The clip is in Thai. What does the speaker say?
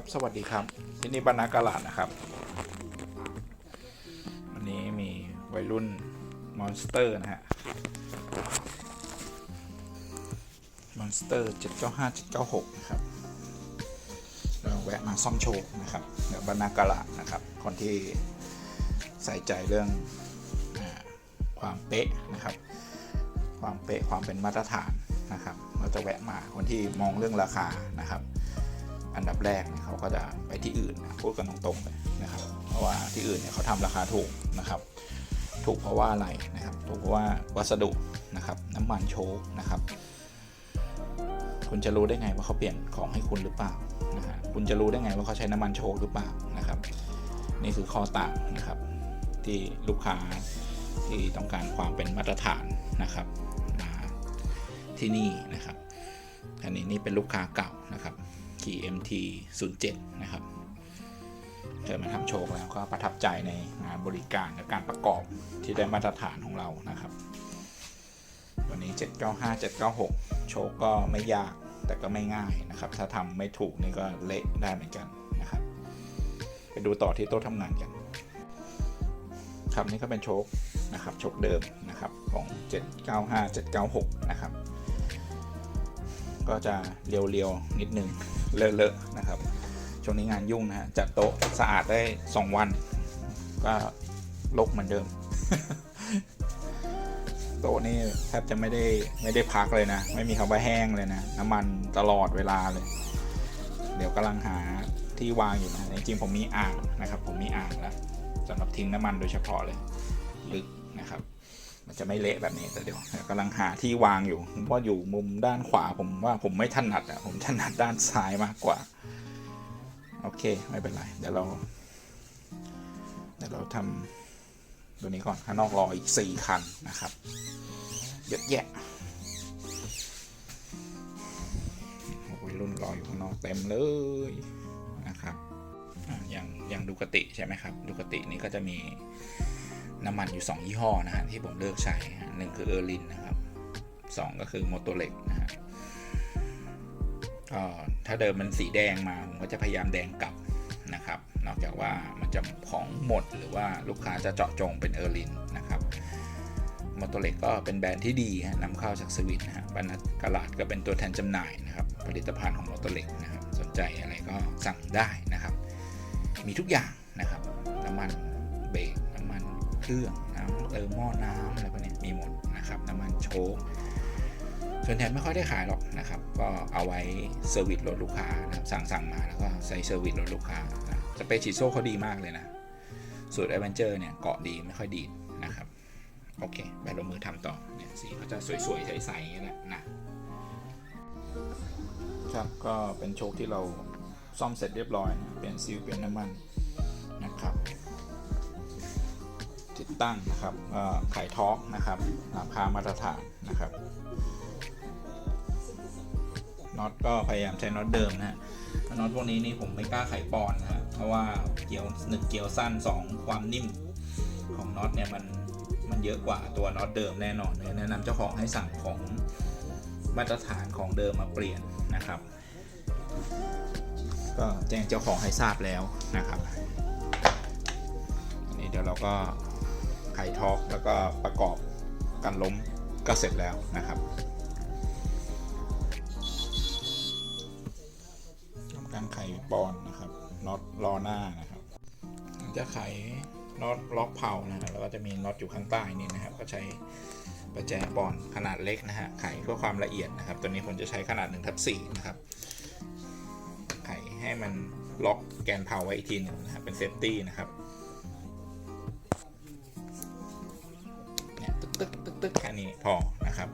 ครับ สวัสดีครับ ที่นี่บรรณากาลาดนะครับ วันนี้มีวัยรุ่นมอนสเตอร์นะฮะ มอนสเตอร์795 796 นะครับ เราแวะมาซ่อมโชว์นะครับ เดี๋ยวบรรณากาลาดนะครับ คนที่ใส่ใจเรื่องอความเป๊ะนะครับ ความเป๊ะความเป็นมาตรฐานนะครับ เราจะแวะมาคนที่มองเรื่องราคานะครับ อันดับแรกเขาก็จะไปที่อื่นพูดกันตรงๆเลยนะครับ เพราะว่าที่อื่นเนี่ยเขาทำราคาถูกนะครับถูกเพราะว่าอะไรนะครับถูกเพราะว่าวัสดุนะครับน้ำมันโชคนะครับคุณจะรู้ได้ไงว่าเขาเปลี่ยนของให้คุณหรือเปล่านะฮะคุณจะรู้ได้ไงว่าเขาใช้น้ำมันโชคหรือเปล่านะครับ นี่คือข้อต่างนะครับ ที่ลูกค้าที่ต้องการความเป็นมาตรฐานนะครับมาที่นี่นะครับอันนี้นี่เป็นลูกค้าเก่านะครับ ขี่ MT 07 นะครับเคยมาทำโชว์แล้วก็ประทับใจในงานบริการและการประกอบที่ได้มาตรฐานของเรานะครับวันนี้ 795 796 โชว์ก็ไม่ยากแต่ก็ไม่ง่ายนะครับ ถ้าทำไม่ถูกนี่ก็เละได้เหมือนกันนะครับ ไปดูต่อที่โต๊ะทำงานกันครับนี่ก็เป็นโชคนะครับโชคเดิมนะครับของ 795 796 นะครับ ก็จะเรียวๆนิดนึงเลอะๆนะครับ ช่วงนี้งานยุ่งนะฮะจัดโต๊ะสะอาดได้ 2 วัน ก็ลกเหมือนเดิม โต๊ะนี่แทบจะไม่ได้ไม่ได้พักเลยนะ ไม่มีคำว่าแห้งเลยนะ น้ำมันตลอดเวลาเลย เดี๋ยวกำลังหาที่วางอยู่นะจริงๆผมมีอ่างนะครับ ผมมีอ่างแล้วสำหรับทิ้งน้ำมันโดยเฉพาะเลยลึกนะครับ มันจะไม่เละแบบนี้แต่เดี๋ยวกำลังหาที่วางอยู่เพราะอยู่มุมด้านขวาผมว่าผมไม่ถนัดอะผมถนัดด้านซ้ายมากกว่า โอเคไม่เป็นไร เดี๋ยวเรา เดี๋ยวเราทำตัวนี้ก่อนข้างนอกรออีกสี่คันนะครับ เยอะแยะโอ้ยรุ่นรออยู่ข้างนอกเต็มเลยนะครับอย่างอย่างดูกติใช่ไหมครับดูกตินี่ก็จะมี น้ำมันอยู่ 2 ยี่ห้อนะฮะที่ผมเลือกใช้หนึ่งคือเออร์ลินนะครับสองก็คือโมโตเล็กนะฮะก็ถ้าเดิมมันสีแดงมา ผมก็จะพยายามแดงกลับนะครับ นอกจากว่ามันจะของหมดหรือว่าลูกค้าจะเจาะจงเป็นเออร์ลินนะครับโมโตเล็กก็เป็นแบรนด์ที่ดีฮะนำเข้าจากสวิตนะฮะบรรณกาลาดก็เป็นตัวแทนจำหน่ายนะครับ ผลิตภัณฑ์ของโมโตเล็กนะครับ สนใจอะไรก็สั่งได้นะครับ มีทุกอย่างนะครับ น้ำมันเบรกน้ำมัน เครื่องน้ำเติมหม้อน้ำอะไรพวกนี้มีหมดนะครับน้ำมันโชคส่วนใหญ่ไม่ค่อยได้ขายหรอกนะครับ ก็เอาไว้เซอร์วิสรถลูกค้านะครับสั่งสั่งมาแล้วก็ใส่เซอร์วิสรถลูกค้านะสเปชิโซเขาดีมากเลยนะ สูตร a อเวนเจอร์เนี่ยเกาะดีไม่ค่อยดีนะครับ โอเค ไปลงมือทำต่อเนี่ยสีเขาจะสวยๆ ใสๆอย่างนี้แหละนะครับก็เป็นโชคที่เราซ่อมเสร็จเรียบร้อยนะเปลี่ยนซีลเปลี่ยนน้ำมันนะครับ ติดตั้งนะครับเอ่อไขท้อกนะครับราคามาตรฐานนะครับน็อตก็พยายามใช้น็อตเดิมนะฮะน็อตพวกนี้นี่ผมไม่กล้าไขปอนนะฮะเพราะว่าเกลียวหนึ่งเกลียวสั้นสองความนิ่มของน็อตเนี่ยมันมันเยอะกว่าตัวน็อตเดิมแน่นอนเลยแนะนำเจ้าของให้สั่งของมาตรฐานของเดิมมาเปลี่ยนนะครับ ก็แจ้งเจ้าของให้ทราบแล้วนะครับอันนี้เดี๋ยวเราก็ ไขทอกแล้วก็ประกอบกันล้มก็เสร็จแล้วนะครับทำการไขบอลนะครับน็อตล้อหน้านะครับ จะไขน็อตล็อกเพานะครับแล้วก็จะมีน็อตอยู่ข้างใต้นี่นะครับ ก็ใช้ประแจบอลขนาดเล็กนะฮะไขเพื่อความละเอียดนะครับ ตัวนี้ผมจะใช้ขนาด1ทับ4นะครับ ไขให้มันล็อกแกนเพาไว้อีกทีหนึงนะครับเป็นเซฟตี้นะครับ ตึ๊กตึ๊กตึ๊กตึ๊กแค่นี้พอนะครับ